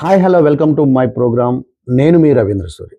Hi hello welcome to my program నేను మీ రవీంద్ర సూరి.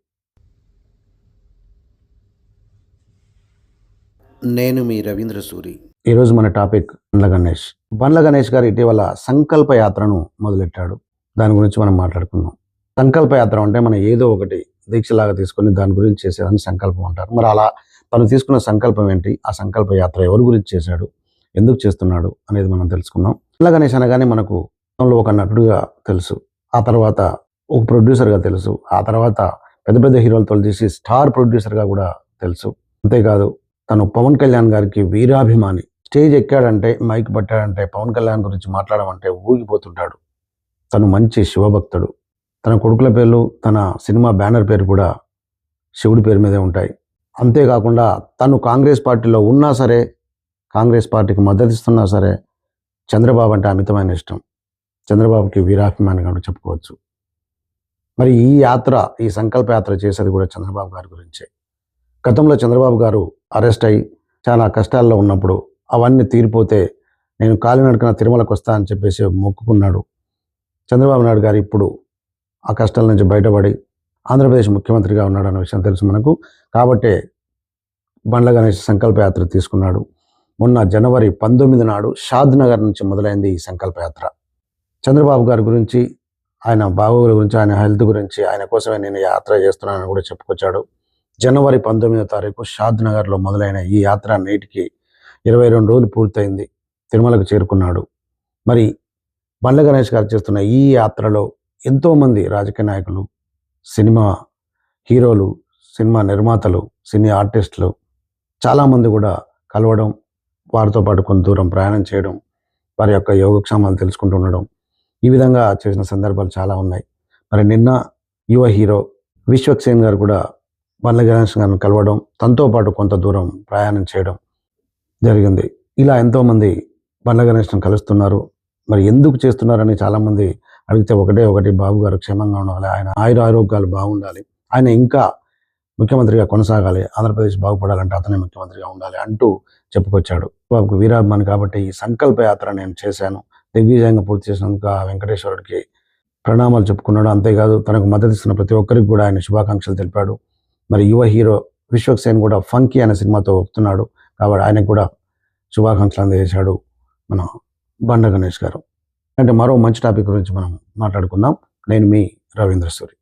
నేను మీ రవీంద్ర సూరి. ఈరోజు మన టాపిక్ బండ్ల గణేష్. బండ్ల గణేష్ గారు ఇటీవల సంకల్ప యాత్రను మొదలెట్టాడు. దాని గురించి మనం మాట్లాడుకుందాం. సంకల్ప యాత్ర అంటే మనం ఏదో ఒకటి దీక్షలాగా తీసుకొని దాని గురించి చేసేదని సంకల్పం అంటారు. మరి అలా తను తీసుకున్న సంకల్పం ఏంటి? ఆ సంకల్ప యాత్ర ఎవరి గురించి చేశాడు? ఎందుకు చేస్తున్నాడు? అనేది మనం తెలుసుకుందాం. బండ్ల గణేష్ అనగానే మనకు ఒక నటుడుగా తెలుసు. ఆ తర్వాత ఒక ప్రొడ్యూసర్గా తెలుసు. ఆ తర్వాత పెద్ద పెద్ద హీరోలతో తీసి స్టార్ ప్రొడ్యూసర్గా కూడా తెలుసు. అంతేకాదు తను పవన్ కళ్యాణ్ గారికి వీరాభిమాని. స్టేజ్ ఎక్కాడంటే మైక్ పట్టాడంటే పవన్ కళ్యాణ్ గురించి మాట్లాడమంటే ఊగిపోతుంటాడు. తను మంచి శివభక్తుడు. తన కొడుకుల పేర్లు తన సినిమా బ్యానర్ పేరు కూడా శివుడి పేరు మీదే ఉంటాయి. అంతేకాకుండా తను కాంగ్రెస్ పార్టీలో ఉన్నా సరే కాంగ్రెస్ పార్టీకి మద్దతిస్తున్నా సరే చంద్రబాబు అంటే అమితమైన ఇష్టం. చంద్రబాబుకి వీరాభిమాని కూడా చెప్పుకోవచ్చు. మరి ఈ యాత్ర ఈ సంకల్ప యాత్ర చేసేది కూడా చంద్రబాబు గారి గురించే. గతంలో చంద్రబాబు గారు అరెస్ట్ అయ్యి చాలా కష్టాల్లో ఉన్నప్పుడు అవన్నీ తీరిపోతే నేను కాలినడకన తిరుమలకు వస్తా అని చెప్పేసి మొక్కుకున్నాడు. చంద్రబాబు నాయుడు గారు ఇప్పుడు ఆ కష్టాల నుంచి బయటపడి ఆంధ్రప్రదేశ్ ముఖ్యమంత్రిగా ఉన్నాడు అన్న విషయం తెలుసు మనకు. కాబట్టే బండ్ల గణేష్ సంకల్ప యాత్ర తీసుకున్నాడు. మొన్న జనవరి పంతొమ్మిది నాడు షాద్ నగర్ నుంచి మొదలైంది ఈ సంకల్ప యాత్ర. చంద్రబాబు గారి గురించి ఆయన బాగోగుల గురించి ఆయన హెల్త్ గురించి ఆయన కోసమే నేను యాత్ర చేస్తున్నానని కూడా చెప్పుకొచ్చాడు. జనవరి పంతొమ్మిదో తారీఖు షాద్ నగర్లో మొదలైన ఈ యాత్ర నేటికి ఇరవై రెండు రోజులు పూర్తయింది. తిరుమలకు చేరుకున్నాడు. మరి బండ్ల గణేష్ గారు చేస్తున్న ఈ యాత్రలో ఎంతోమంది రాజకీయ నాయకులు సినిమా హీరోలు సినిమా నిర్మాతలు సినీ ఆర్టిస్టులు చాలామంది కూడా కలవడం వారితో పాటు కొంత దూరం ప్రయాణం చేయడం వారి యొక్క యోగక్షేమాలు తెలుసుకుంటూ ఉండడం ఈ విధంగా చేసిన సందర్భాలు చాలా ఉన్నాయి. మరి నిన్న యువ హీరో విశ్వక్సేన్ గారు కూడా బండ్ల గణేష్ గారిని కలవడం తనతో పాటు కొంత దూరం ప్రయాణం చేయడం జరిగింది. ఇలా ఎంతోమంది బండ్ల గణేష్ను కలుస్తున్నారు. మరి ఎందుకు చేస్తున్నారని చాలామంది అడిగితే ఒకటే ఒకటి బాబు గారు క్షేమంగా ఉండాలి ఆయన ఆయుర ఆరోగ్యాలు బాగుండాలి ఆయన ఇంకా ముఖ్యమంత్రిగా కొనసాగాలి ఆంధ్రప్రదేశ్ బాగుపడాలంటే అతనే ముఖ్యమంత్రిగా ఉండాలి అంటూ చెప్పుకొచ్చాడు. బాబుకు వీరాభిమాని కాబట్టి ఈ సంకల్ప యాత్ర నేను చేశాను. దిగ్విజయంగా పూర్తి చేసినందుకు ఆ వెంకటేశ్వరుడికి ప్రణామాలు చెప్పుకున్నాడు. అంతేకాదు తనకు మద్దతు ఇస్తున్న ప్రతి ఒక్కరికి కూడా ఆయన శుభాకాంక్షలు తెలిపాడు. మరి యువ హీరో విశ్వక్ సేన్ కూడా ఫంకీ అనే సినిమాతో వస్తున్నాడు కాబట్టి ఆయనకు కూడా శుభాకాంక్షలు అందజేశాడు మన బండ గణేష్ గారు. అంటే మరో మంచి టాపిక్ గురించి మనం మాట్లాడుకుందాం. నేను మీ రవీంద్ర సూరి.